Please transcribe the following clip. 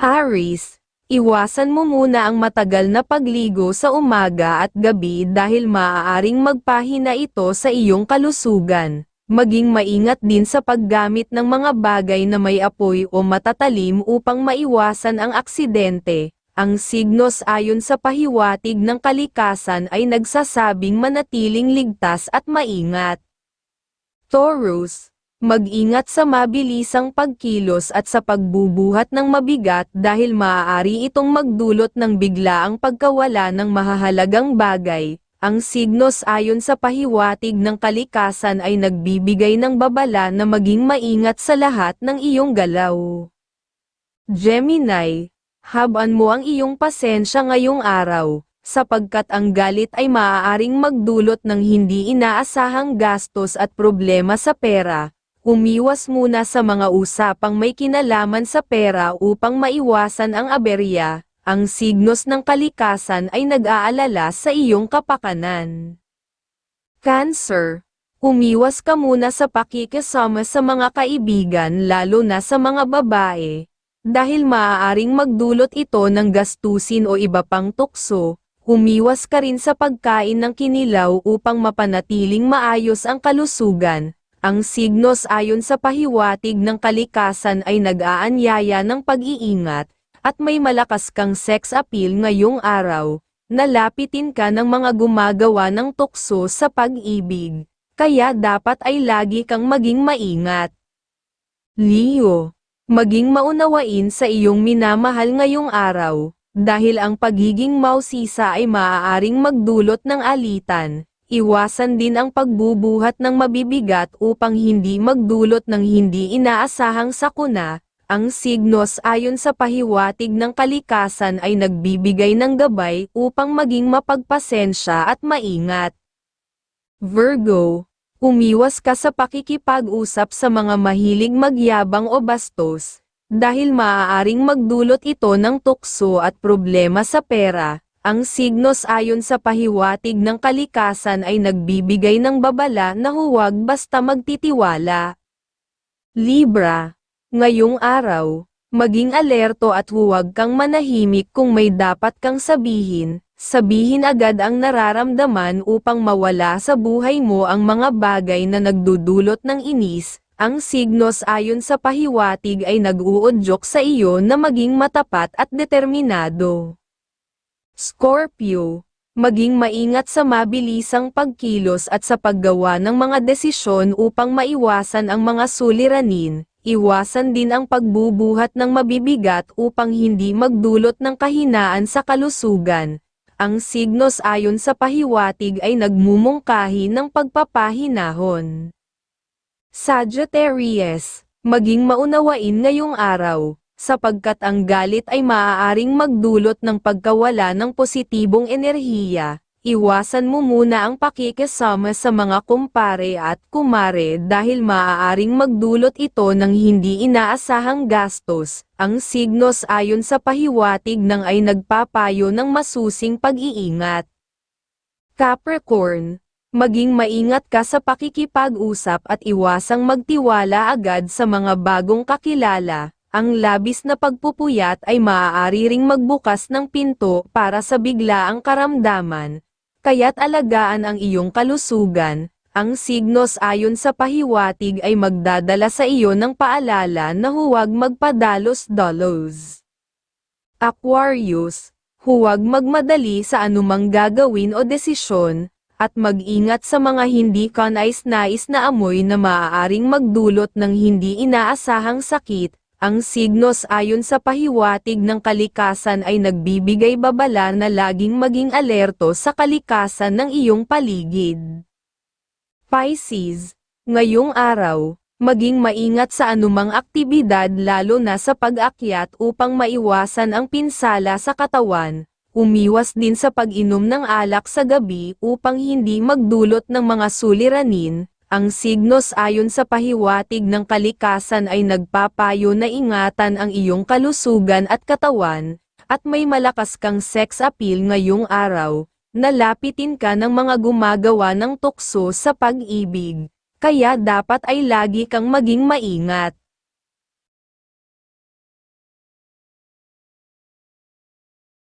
Aris, iwasan mo muna ang matagal na pagligo sa umaga at gabi dahil maaaring magpahina ito sa iyong kalusugan. Maging maingat din sa paggamit ng mga bagay na may apoy o matatalim upang maiwasan ang aksidente. Ang signos ayon sa pahiwatig ng kalikasan ay nagsasabing manatiling ligtas at maingat. Taurus, mag-ingat sa mabilisang pagkilos at sa pagbubuhat ng mabigat dahil maaari itong magdulot ng biglaang pagkawala ng mahahalagang bagay. Ang signos ayon sa pahiwatig ng kalikasan ay nagbibigay ng babala na maging maingat sa lahat ng iyong galaw. Gemini, haban mo ang iyong pasensya ngayong araw, sapagkat ang galit ay maaaring magdulot ng hindi inaasahang gastos at problema sa pera. Umiwas muna sa mga usapang may kinalaman sa pera upang maiwasan ang aberya. Ang signos ng kalikasan ay nag-aalala sa iyong kapakanan. Cancer, umiwas ka muna sa pakikisama sa mga kaibigan lalo na sa mga babae, dahil maaaring magdulot ito ng gastusin o iba pang tukso, umiwas ka rin sa pagkain ng kinilaw upang mapanatiling maayos ang kalusugan. Ang signos ayon sa pahiwatig ng kalikasan ay nag-aanyaya ng pag-iingat, at may malakas kang sex appeal ngayong araw, nalapitin ka ng mga gumagawa ng tukso sa pag-ibig, kaya dapat ay lagi kang maging maingat. Leo, maging maunawain sa iyong minamahal ngayong araw, dahil ang pagiging mausisa ay maaaring magdulot ng alitan, iwasan din ang pagbubuhat ng mabibigat upang hindi magdulot ng hindi inaasahang sakuna, ang signos ayon sa pahiwatig ng kalikasan ay nagbibigay ng gabay upang maging mapagpasensya at maingat. Virgo, umiwas ka sa pakikipag-usap sa mga mahilig magyabang o bastos, dahil maaaring magdulot ito ng tukso at problema sa pera. Ang signos ayon sa pahiwatig ng kalikasan ay nagbibigay ng babala na huwag basta magtitiwala. Libra Ngayong araw, maging alerto at huwag kang manahimik kung may dapat kang sabihin, sabihin agad ang nararamdaman upang mawala sa buhay mo ang mga bagay na nagdudulot ng inis, ang signos ayon sa pahiwatig ay nag-uudyok sa iyo na maging matapat at determinado. Scorpio, maging maingat sa mabilisang pagkilos at sa paggawa ng mga desisyon upang maiwasan ang mga suliranin, Iwasan din ang pagbubuhat ng mabibigat upang hindi magdulot ng kahinaan sa kalusugan. Ang signos ayon sa pahiwatig ay nagmumungkahi ng pagpapahinahon. Sagittarius, maging maunawain ngayong araw, sapagkat ang galit ay maaaring magdulot ng pagkawala ng positibong enerhiya, Iwasan mo muna ang pakikisama sa mga kumpare at kumare dahil maaaring magdulot ito ng hindi inaasahang gastos. Ang signos ayon sa pahiwatig ng ay nagpapayo ng masusing pag-iingat. Capricorn, maging maingat ka sa pakikipag-usap at iwasang magtiwala agad sa mga bagong kakilala. Ang labis na pagpupuyat ay maaari ring magbukas ng pinto para sa biglaang karamdaman, kaya't alagaan ang iyong kalusugan, ang signos ayon sa pahiwatig ay magdadala sa iyo ng paalala na huwag magpadalos-dalos. Aquarius, huwag magmadali sa anumang gagawin o desisyon, at mag-ingat sa mga hindi kanais-nais na amoy na maaaring magdulot ng hindi inaasahang sakit, ang signos ayon sa pahiwatig ng kalikasan ay nagbibigay babala na laging maging alerto sa kalikasan ng iyong paligid. Pisces, ngayong araw, maging maingat sa anumang aktibidad lalo na sa pag-akyat upang maiwasan ang pinsala sa katawan, umiwas din sa pag-inom ng alak sa gabi upang hindi magdulot ng mga suliranin, ang signos ayon sa pahiwatig ng kalikasan ay nagpapayo na ingatan ang iyong kalusugan at katawan, at may malakas kang sex appeal ngayong araw, nalapitin ka ng mga gumagawa ng tukso sa pag-ibig, kaya dapat ay lagi kang maging maingat.